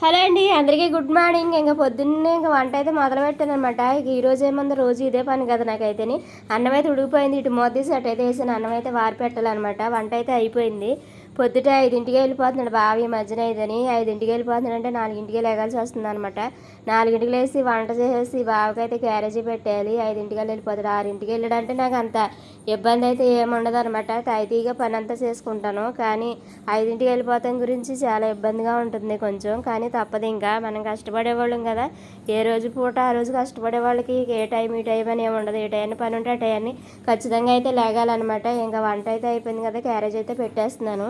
Hello అండి అందరికీ good morning. ఇంకా పొద్దున్నే ఇంకా వంట అయితే మొదలు పెట్టాను అనమాట ఇక ఈ రోజు రోజు ఇదే పని కదా నాకైతేని. అన్నం అయితే ఉడికిపోయింది ఇటు మోదీసి అటు అయితే వేసాను అన్నం అయితే వారి పెట్టాలన్నమాట. వంట అయితే అయిపోయింది. పొద్దుట ఐదింటికి వెళ్ళిపోతున్నాడు బావి ఈ మధ్యన ఇదని. ఐదింటికి వెళ్ళిపోతున్నాడు అంటే నాలుగింటికి లేగాల్సి వస్తుంది అనమాట నాలుగింటికి లేచి వంట చేసేసి బావకైతే అయితే క్యారేజీ పెట్టేయాలి. ఐదింటికి వెళ్ళిపోతాడు. ఆరింటికి వెళ్ళాడంటే నాకు అంత ఇబ్బంది అయితే ఏముండదు అనమాట తైతీగా పని అంతా చేసుకుంటాను. కానీ ఐదింటికి వెళ్ళిపోతాం గురించి చాలా ఇబ్బందిగా ఉంటుంది కొంచెం. కానీ తప్పదు ఇంకా. మనం కష్టపడేవాళ్ళం కదా. ఏ రోజు పూట ఆ రోజు కష్టపడే వాళ్ళకి ఏ టైం ఈ టైం అని ఏముండదు ఏ టైం పని ఉంటే ఆ టైం ఖచ్చితంగా అయితే లేగాలన్నమాట. ఇంకా వంట అయితే అయిపోయింది కదా. క్యారేజ్ అయితే పెట్టేస్తున్నాను.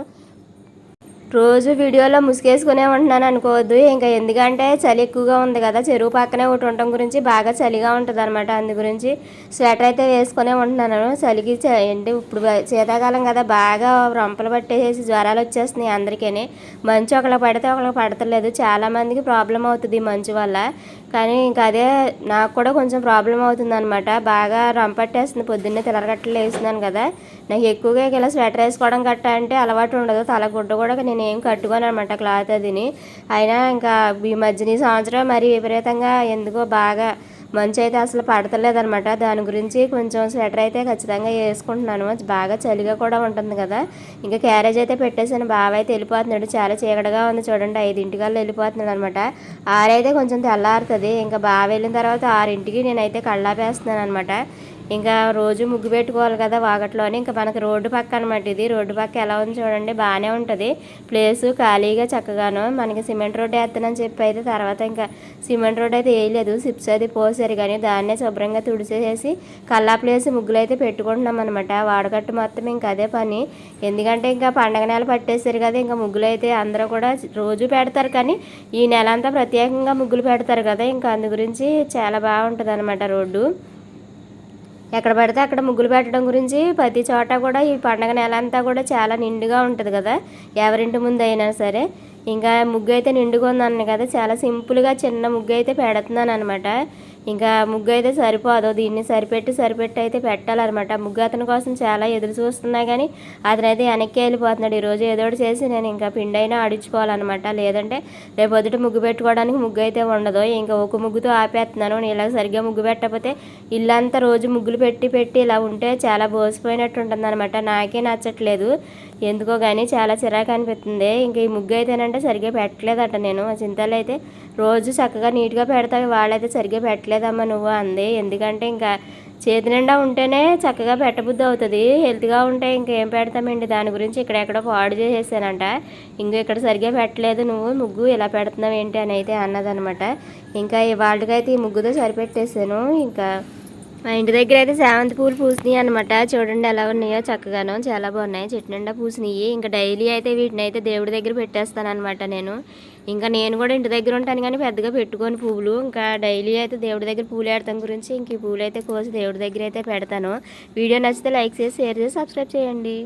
రోజు వీడియోలో ముసుగేసుకునే ఉంటున్నాను అనుకోవద్దు. ఇంకా ఎందుకంటే చలి ఎక్కువగా ఉంది కదా చెరువు పక్కనే ఒకటి ఉండటం గురించి బాగా చలిగా ఉంటుంది అనమాట అందు గురించి స్వెటర్ అయితే వేసుకునే ఉంటున్నాను. చలికి ఏంటి ఇప్పుడు శీతాకాలం కదా బాగా రొంపలు పట్టేసి జ్వరాలు వచ్చేస్తున్నాయి అందరికీ మంచు ఒకళ్ళకి పడితే ఒకళ్ళకి పడతలేదు. చాలామందికి ప్రాబ్లం అవుతుంది మంచు వల్ల. కానీ ఇంకా అదే నాకు కూడా కొంచెం ప్రాబ్లం అవుతుంది అనమాట బాగా రంపట్టేస్తుంది పొద్దున్నే తెల్లరగట్టలు వేస్తున్నాను కదా. నాకు ఎక్కువగా ఇలా స్వెటర్ వేసుకోవడం గట్ట అంటే అలవాటు ఉండదు. తలగుడ్డ కూడా నేను ఏం కట్టుకోను అనమాట క్లాత్ అదిని. అయినా ఇంకా ఈ మధ్యన ఈ సంవత్సరం మరి విపరీతంగా ఎందుకో బాగా మంచి అయితే అసలు పడతలేదనమాట. దాని గురించి కొంచెం స్వెటర్ అయితే ఖచ్చితంగా వేసుకుంటున్నాను. బాగా చలిగా కూడా ఉంటుంది కదా. ఇంకా క్యారేజ్ అయితే పెట్టేసాను బావ అయితే వెళ్ళిపోతున్నాడు. చాలా చీకటిగా ఉంది చూడండి. ఐదింటికల్లా వెళ్ళిపోతున్నాడు అనమాట. ఆరైతే కొంచెం తెల్లారుతుంది. ఇంకా బాగా వెళ్ళిన తర్వాత ఆరింటికి నేనైతే కళ్ళాపేస్తున్నాను అనమాట ఇంకా రోజు ముగ్గు పెట్టుకోవాలి కదా వాగట్లోనే. ఇంకా మనకి రోడ్డు పక్క అనమాట ఇది. రోడ్డు పక్క ఎలా ఉంది చూడండి. బాగానే ఉంటుంది. ప్లేసు ఖాళీగా చక్కగాను. మనకి సిమెంట్ రోడ్డు వేస్తానని చెప్పి అయితే తర్వాత ఇంకా సిమెంట్ రోడ్ అయితే వేయలేదు. సిప్స్ అది పోసారు కానీ దాన్నే శుభ్రంగా తుడిచేసేసి కల్లా ప్లేస్ ముగ్గులు అయితే పెట్టుకుంటున్నాం అనమాట వాడకట్టు మొత్తం ఇంకా అదే పని. ఎందుకంటే ఇంకా పండగ నెల పట్టేశారు కదా ఇంకా ముగ్గులు అయితే అందరూ కూడా రోజు పెడతారు కానీ ఈ నెల అంతా ప్రత్యేకంగా ముగ్గులు పెడతారు కదా. ఇంకా అందు గురించి చాలా బాగుంటుంది అనమాట రోడ్డు. ఎక్కడ పడితే అక్కడ ముగ్గులు పెట్టడం గురించి ప్రతి చోట కూడా ఈ పండగ నెల అంతా కూడా చాలా నిండుగా ఉంటుంది కదా. ఎవరింటి ముందు అయినా సరే. ఇంకా ముగ్గు అయితే నిండుగా ఉందన్న కదా. చాలా సింపుల్గా చిన్న ముగ్గు అయితే పెడుతున్నాను అనమాట ఇంకా ముగ్గు అయితే సరిపోదు. దీన్ని సరిపెట్టి సరిపెట్టి అయితే పెట్టాలన్నమాట. ముగ్గు అతని కోసం చాలా ఎదురు చూస్తున్నా కానీ అతనైతే వెనక్కి వెళ్ళిపోతున్నాడు. ఈరోజు ఏదో చేసి నేను ఇంకా పిండి అయినా ఆడించుకోవాలన్నమాట. లేదంటే రేపు పొద్దుట ముగ్గు పెట్టుకోవడానికి ముగ్గు అయితే ఉండదు. ఇంకా ఒక ముగ్గుతో ఆపేస్తున్నాను. నేను ఇలా సరిగ్గా ముగ్గు పెట్టకపోతే ఇల్లంతా రోజు ముగ్గులు పెట్టి పెట్టి ఇలా ఉంటే చాలా బోసిపోయినట్టు ఉంటుంది అనమాట నాకే నచ్చట్లేదు. ఎందుకో కానీ చాలా చిరాకు అనిపిస్తుంది. ఇంకా ఈ ముగ్గు అయితేనంటే సరిగ్గా పెట్టలేదట నేను. చింతలు అయితే రోజు చక్కగా నీట్గా పెడతావు వాళ్ళైతే సరిగ్గా పెట్టలేదమ్మా నువ్వు అంది. ఎందుకంటే ఇంకా చేతి నిండా ఉంటేనే చక్కగా పెట్టబుద్ధి అవుతుంది. హెల్త్గా ఉంటే ఇంకేం పెడతామండి? దాని గురించి ఇక్కడెక్కడో పాడు చేసేసానంట. ఇంకో ఇక్కడ సరిగ్గా పెట్టలేదు నువ్వు. ముగ్గు ఇలా పెడుతున్నావు ఏంటి అని అయితే అన్నదనమాట. ఇంకా ఇవాళకైతే ఈ ముగ్గుతో సరిపెట్టేసాను. ఇంకా మా ఇంటి దగ్గర అయితే సేవంతి పూలు పూసినాయి అనమాట చూడండి ఎలా ఉన్నాయో చక్కగాను. చాలా బాగున్నాయి. చెట్టు నిండా పూసినాయి. ఇంకా డైలీ అయితే వీటిని అయితే దేవుడి దగ్గర పెట్టేస్తాను అనమాట నేను. ఇంకా నేను కూడా ఇంటి దగ్గర ఉంటాను కానీ పెద్దగా పెట్టుకొని పువ్వులు. ఇంకా డైలీ అయితే దేవుడి దగ్గర పూలు ఆడతాం గురించి ఇంక ఈ పూలు అయితే కోసి దేవుడి దగ్గర అయితే పెడతాను. వీడియో నచ్చితే లైక్ చేసి షేర్ చేసి సబ్స్క్రైబ్ చేయండి.